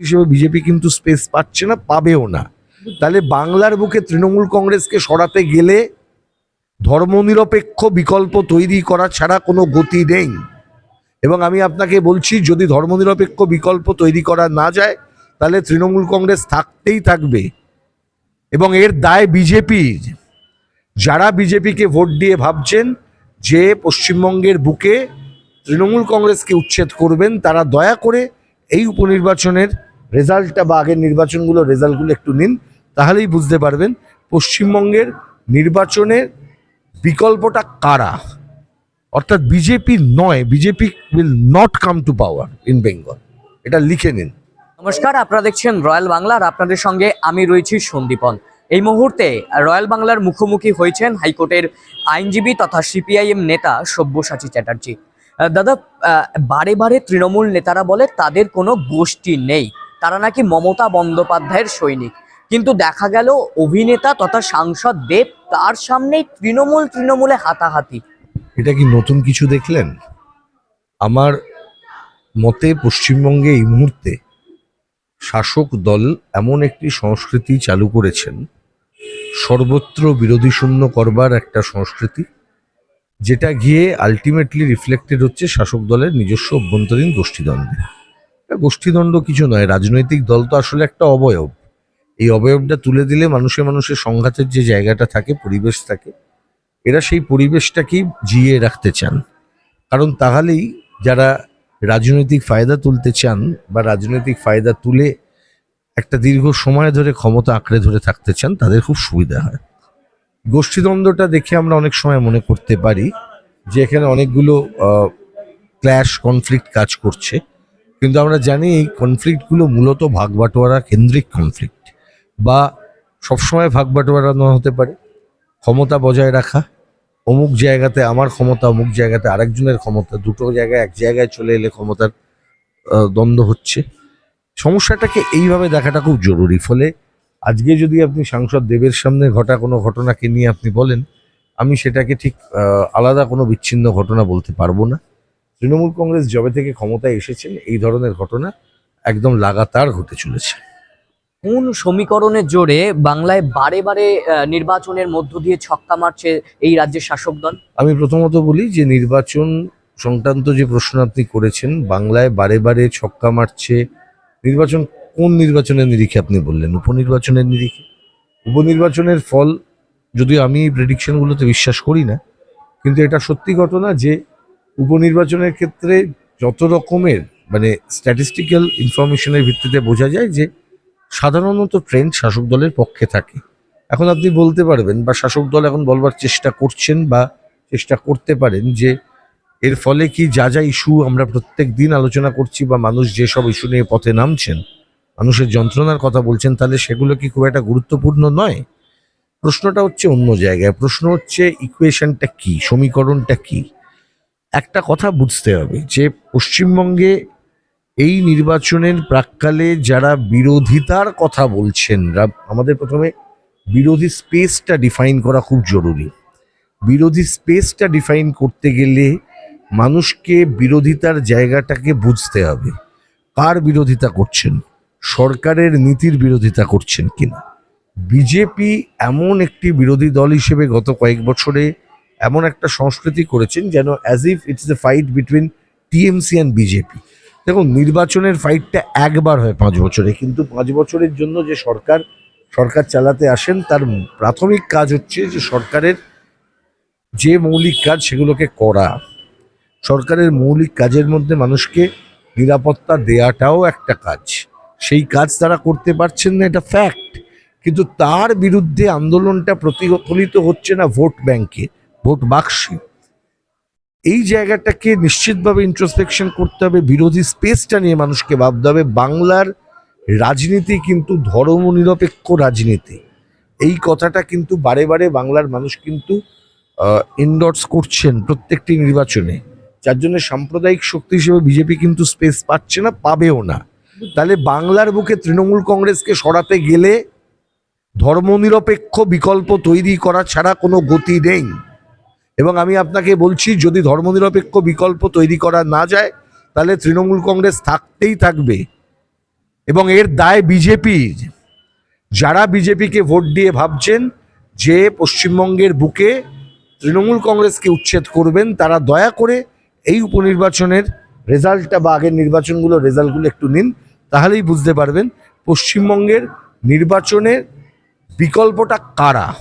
হিসেবে বিজেপি কিন্তু স্পেস পাচ্ছে না, পাবেও না। তাহলে বাংলার বুকে তৃণমূল কংগ্রেসকে সরাতে গেলে ধর্মনিরপেক্ষ বিকল্প তৈরি করা ছাড়া কোনো গতি নেই। এবং আমি আপনাকে বলছি, যদি ধর্মনিরপেক্ষ বিকল্প তৈরি করা না যায়, তাহলে তৃণমূল কংগ্রেস থাকতেই থাকবে। এবং এর দায় বিজেপির যারা বিজেপিকে ভোট দিয়ে ভাবছেন যে পশ্চিমবঙ্গের বুকে তৃণমূল কংগ্রেসকে উচ্ছেদ করবেন, তারা দয়া করে এই উপনির্বাচনের রেজাল্টটা বা আগের নির্বাচনগুলো রেজাল্টগুলো একটু নিন, তাহলেই বুঝতে পারবেন পশ্চিমবঙ্গের নির্বাচনের বিকল্পটা কারা। অর্থাৎ বিজেপি নয়, BJP will not come to power in Bengal এটা লিখে নিন। নমস্কার, আপনারা দেখছেন রয়্যাল বাংলা আর আপনাদের সঙ্গে আমি রয়েছি সন্দীপন। এই মুহূর্তে রয়্যাল বাংলার মুখোমুখি হয়েছেন হাইকোর্টের আইনজীবী তথা সিপিআইএম নেতা সব্যসাচী চ্যাটার্জি। দাদা বারে বারে তৃণমূল নেতারা বলে তাদের কোনো গোষ্ঠী নেই। তারা নাকি মমতা বন্দ্যোপাধ্যায়ের সৈনিক। কিন্তু দেখা গেল অভিনেতা তথা সাংসদ দেব তার সামনেই তৃণমূল তৃণমূলে হাতাহাতি। এটা কি নতুন কিছু দেখলেন? আমার মতে পশ্চিমবঙ্গে এই মুহূর্তে শাসক দল এমন একটি সংস্কৃতি চালু করেছেন, সর্বত্র বিরোধী শূন্য করবার একটা সংস্কৃতি, যেটা গিয়ে আলটিমেটলি রিফ্লেক্টেড হচ্ছে শাসক দলের নিজস্ব অভ্যন্তরীণ গোষ্ঠীদ্বন্দ্বে। গোষ্ঠীদ্বন্দ্ব কিছু নয়, রাজনৈতিক দল তো আসলে একটা অবয়ব। এই অবয়বটা তুলে দিলে মানুষে মানুষের সংঘাতের যে জায়গাটা থাকে, পরিবেশ থাকে, এরা সেই পরিবেশটাকেই জিয়ে রাখতে চান। কারণ তাহলেই যারা রাজনৈতিক ফায়দা তুলতে চান বা রাজনৈতিক ফায়দা তুলে একটা দীর্ঘ সময় ধরে ক্ষমতা আঁকড়ে ধরে থাকতে চান, তাদের খুব সুবিধা হয়। গোষ্ঠীদ্বন্দ্বটা দেখে আমরা অনেক সময় মনে করতে পারি যে এখানে অনেকগুলো ক্ল্যাশ কনফ্লিক্ট কাজ করছে। কিন্তু আমরা জানি এই কনফ্লিক্টগুলো মূলত ভাগবাটোয়ারা কেন্দ্রিক কনফ্লিক্ট বা সবসময় ভাগবাটোয়ারা না হতে পারে। ক্ষমতা বজায় রাখা, অমুক জায়গাতে আমার ক্ষমতা, অমুক জায়গাতে আরেকজনের ক্ষমতা, দুটো জায়গায় এক জায়গায় চলে এলে ক্ষমতার দ্বন্দ্ব হচ্ছে। সমস্যাটাকে এইভাবে দেখাটা খুব জরুরি। ফলে আজকে যদি আপনি সাংসদ দেবের সামনে ঘটা কোনো ঘটনাকে নিয়ে আপনি বলেন, আমি সেটাকে ঠিক আলাদা কোনো বিচ্ছিন্ন ঘটনা বলতে পারব না। তৃণমূল কংগ্রেস জবে থেকে ক্ষমতায় এসেছেন এই ধরনের ঘটনা একদম লাগাতার ঘটে চলেছে। কোন সমীকরণের জোরে বাংলায় বারে বারে নির্বাচনের মধ্য দিয়ে ছক্কা মারছে এই রাজ্যের শাসক দল? আমি প্রথমত বলি যে নির্বাচন সংক্রান্ত যে প্রশ্ন আপনি করেছেন বাংলায় বারে বারে ছক্কা মারছে নির্বাচন কোন নির্বাচনের নিরিখে আপনি বললেন? উপনির্বাচনের নিরিখে? উপনির্বাচনের ফল যদিও আমি এই প্রেডিকশনগুলোতে বিশ্বাস করি না কিন্তু এটা সত্যি ঘটনা যে উপনির্বাচনের ক্ষেত্রে যত রকমের মানে স্ট্যাটিস্টিক্যাল ইনফরমেশনের ভিত্তিতে বোঝা যায় যে সাধারণত ট্রেন্ড শাসক দলের পক্ষে থাকে। এখন আপনি বলতে পারবেন বা শাসক দল এখন বলবার চেষ্টা করছেন বা চেষ্টা করতে পারেন যে এর ফলে কি যা যা ইস্যু আমরা প্রত্যেক দিন আলোচনা করছি বা মানুষ যেসব ইস্যু নিয়ে পথে নামছেন, মানুষের যন্ত্রণার কথা বলছেন, তাহলে সেগুলো কি খুব একটা গুরুত্বপূর্ণ নয়? প্রশ্নটা হচ্ছে অন্য জায়গায়। প্রশ্ন হচ্ছে ইকুয়েশনটা কি? সমীকরণটা কি? একটা কথা বুঝতে হবে যে পশ্চিমবঙ্গে এই নির্বাচনের প্রাককালে যারা বিরোধিতার কথা বলছেন আমাদের প্রথমে বিরোধী স্পেসটা ডিফাইন করা খুব জরুরি। বিরোধী স্পেসটা ডিফাইন করতে গেলে মানুষকে বিরোধিতার জায়গাটাকে বুঝতে হবে। কার বিরোধিতা করছেন? সরকারের নীতির বিরোধিতা করছেন কিনা? বিজেপি এমন একটি বিরোধী দল হিসেবে গত কয়েক বছরে এমন একটা সংস্কৃতি করেছেন যেন as if it's the fight between TMC and BJP দেখুন, নির্বাচনের ফাইটটা একবার হয় পাঁচ বছরে, কিন্তু পাঁচ বছরের জন্য যে সরকার সরকার চালাতে আসেন, তার প্রাথমিক কাজ হচ্ছে যে সরকারের যে মৌলিক কাজ সেগুলোকে করা। সরকারের মৌলিক কাজের মধ্যে মানুষকে নিরাপত্তা দেয়াটাও একটা কাজ। সেই কাজ তারা করতে পারছেন না, এটা ফ্যাক্ট কিন্তু তার বিরুদ্ধে আন্দোলনটা প্রতিফলিত হচ্ছে না ভোট ব্যাংকে। ভোট বাক্সে। এই জায়গাটাকে নিশ্চিতভাবে ইন্ট্রোস্পেকশন করতে হবে, বিরোধী স্পেসটা নিয়ে মানুষকে ভাবতে হবে। বাংলার রাজনীতি কিন্তু ধর্মনিরপেক্ষ রাজনীতি। এই কথাটা কিন্তু বারে বারে বাংলার মানুষ কিন্তু ইন্ডোর্স করছেন প্রত্যেকটি নির্বাচনে। যার জন্য সাম্প্রদায়িক শক্তি হিসেবে বিজেপি কিন্তু স্পেস পাচ্ছে না, পাবেও না। তাহলে বাংলার বুকে তৃণমূল কংগ্রেসকে সরাতে গেলে ধর্মনিরপেক্ষ বিকল্প তৈরি করা ছাড়া কোনো গতি নেই। এবং আমি আপনাকে বলছি, যদি ধর্মনিরপেক্ষ বিকল্প তৈরি করা না যায়, তাহলে তৃণমূল কংগ্রেস থাকতেই থাকবে। এবং এর দায় বিজেপির। যারা বিজেপিকে ভোট দিয়ে ভাবছেন যে পশ্চিমবঙ্গের বুকে তৃণমূল কংগ্রেসকে উচ্ছেদ করবেন, তারা দয়া করে এই উপনির্বাচনের রেজাল্টটা বা আগের নির্বাচনগুলোর রেজাল্টগুলো একটু নিন, তাহলেই বুঝতে পারবেন পশ্চিমবঙ্গের নির্বাচনের বিকল্পটা কারা।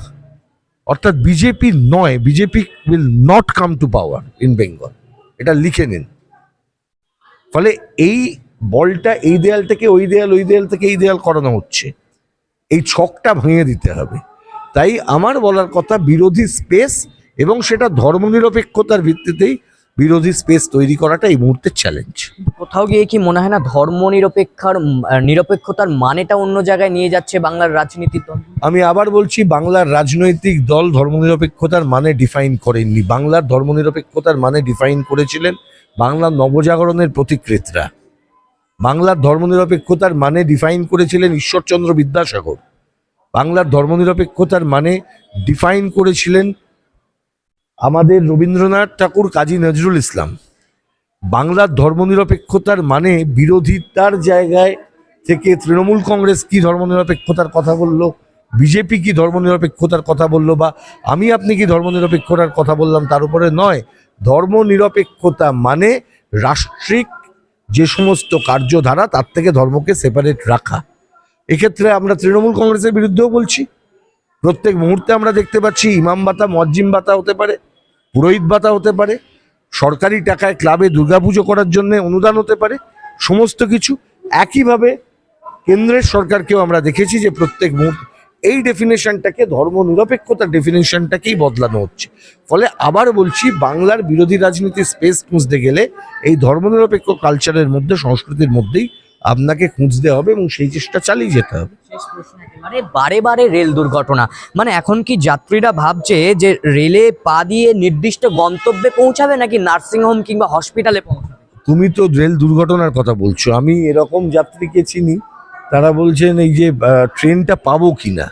অর্থাৎ বিজেপি নয় BJP will not come to power in Bengal এটা লিখে নিন। ফলে এই বলটা এই দেয়াল থেকে ওই দেয়াল ওই দেয়াল থেকে এই দেয়াল করানো হচ্ছে। এই ছকটা ভেঙে দিতে হবে। তাই আমার বলার কথা বিরোধী স্পেস এবং সেটা ধর্মনিরপেক্ষতার ভিত্তিতেই বিরোধী স্পেস তৈরি করাটা এই মুহূর্তের চ্যালেঞ্জ কোথাও গিয়ে কি মনে হয় না ধর্ম নিরপেক্ষার নিরপেক্ষতার মানেটা অন্য জায়গায় নিয়ে যাচ্ছে বাংলার রাজনীতির দল? আমি আবার বলছি বাংলার রাজনৈতিক দল ধর্মনিরপেক্ষতার মানে ডিফাইন করেননি। বাংলার ধর্মনিরপেক্ষতার মানে ডিফাইন করেছিলেন বাংলার নবজাগরণের প্রতিকৃতরা। বাংলার ধর্মনিরপেক্ষতার মানে ডিফাইন করেছিলেন ঈশ্বরচন্দ্র বিদ্যাসাগর। বাংলার ধর্মনিরপেক্ষতার মানে ডিফাইন করেছিলেন আমাদের রবীন্দ্রনাথ ঠাকুর কাজী নজরুল ইসলাম। বাংলার ধর্মনিরপেক্ষতার মানে বিরোধিতার জায়গায় থেকে তৃণমূল কংগ্রেস কি ধর্মনিরপেক্ষতার কথা বলল, বিজেপি কি ধর্মনিরপেক্ষতার কথা বলল বা আমি আপনি কি ধর্মনিরপেক্ষতার কথা বললাম তার উপরে নয়। ধর্মনিরপেক্ষতা মানে রাষ্ট্রিক যে সমস্ত কার্যধারা তার থেকে ধর্মকে সেপারেট রাখা। এক্ষেত্রে আমরা তৃণমূল কংগ্রেসের বিরুদ্ধেও বলছি প্রত্যেক মুহূর্তে আমরা দেখতে পাচ্ছি ইমাম ভাতা মজ্জিম ভাতা হতে পারে, পুরোহিত ভাতা হতে পারে, সরকারি টাকায় ক্লাবে দুর্গাপুজো করার জন্য অনুদান হতে পারে, সমস্ত কিছু একইভাবে কেন্দ্রের সরকারকেও আমরা দেখেছি যে প্রত্যেক মুহূর্তে এই ডেফিনেশনটাকে ধর্ম নিরপেক্ষতার ডেফিনেশনটাকেই বদলানো হচ্ছে। ফলে আবার বলছি, বাংলার বিরোধী রাজনীতির স্পেস খুঁজতে গেলে এই ধর্মনিরপেক্ষ কালচারের মধ্যে, সংস্কৃতির মধ্যেই আপনাকে খুঁজতে হবে এবং সেই চেষ্টা চালিয়ে যেতে হবে। একেবারে বারে বারে রেল দুর্ঘটনা। মানে এখন কি যাত্রীরা ভাবছে যে রেলে পা দিয়ে নির্দিষ্ট গন্তব্যে পৌঁছাবে নাকি নার্সিংহোম কিংবা হসপিটালে পৌঁছাবে? তুমি তো রেল দুর্ঘটনার কথা বলছো আমি এরকম যাত্রীকে চিনি তারা বলছেন এই যে ট্রেনটা পাবো কিনা।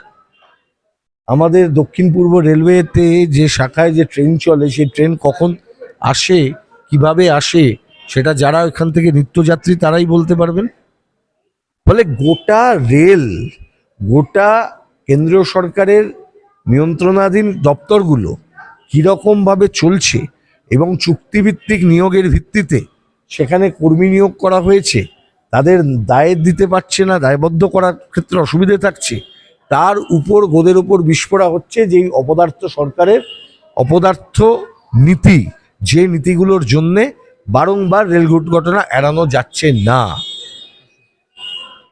আমাদের দক্ষিণ পূর্ব রেলওয়েতে যে শাখায় যে ট্রেন চলে সেই ট্রেন কখন আসে কীভাবে আসে সেটা যারা এখান থেকে নিত্যযাত্রী তারাই বলতে পারবেন। ফলে গোটা রেল, গোটা কেন্দ্রীয় সরকারের নিয়ন্ত্রণাধীন দপ্তরগুলো কীরকমভাবে চলছে এবং চুক্তিভিত্তিক নিয়োগের ভিত্তিতে সেখানে কর্মী নিয়োগ করা হয়েছে, তাদের দায়ের দিতে পারছে না, দায়বদ্ধ করার ক্ষেত্রে অসুবিধে থাকছে, তার উপর, গোদের উপর বিস্ফোরা হচ্ছে যেই অপদার্থ সরকারের অপদার্থ নীতি, যে নীতিগুলোর জন্যে বারংবার রেল দুর্ঘটনা এড়ানো যাচ্ছে না।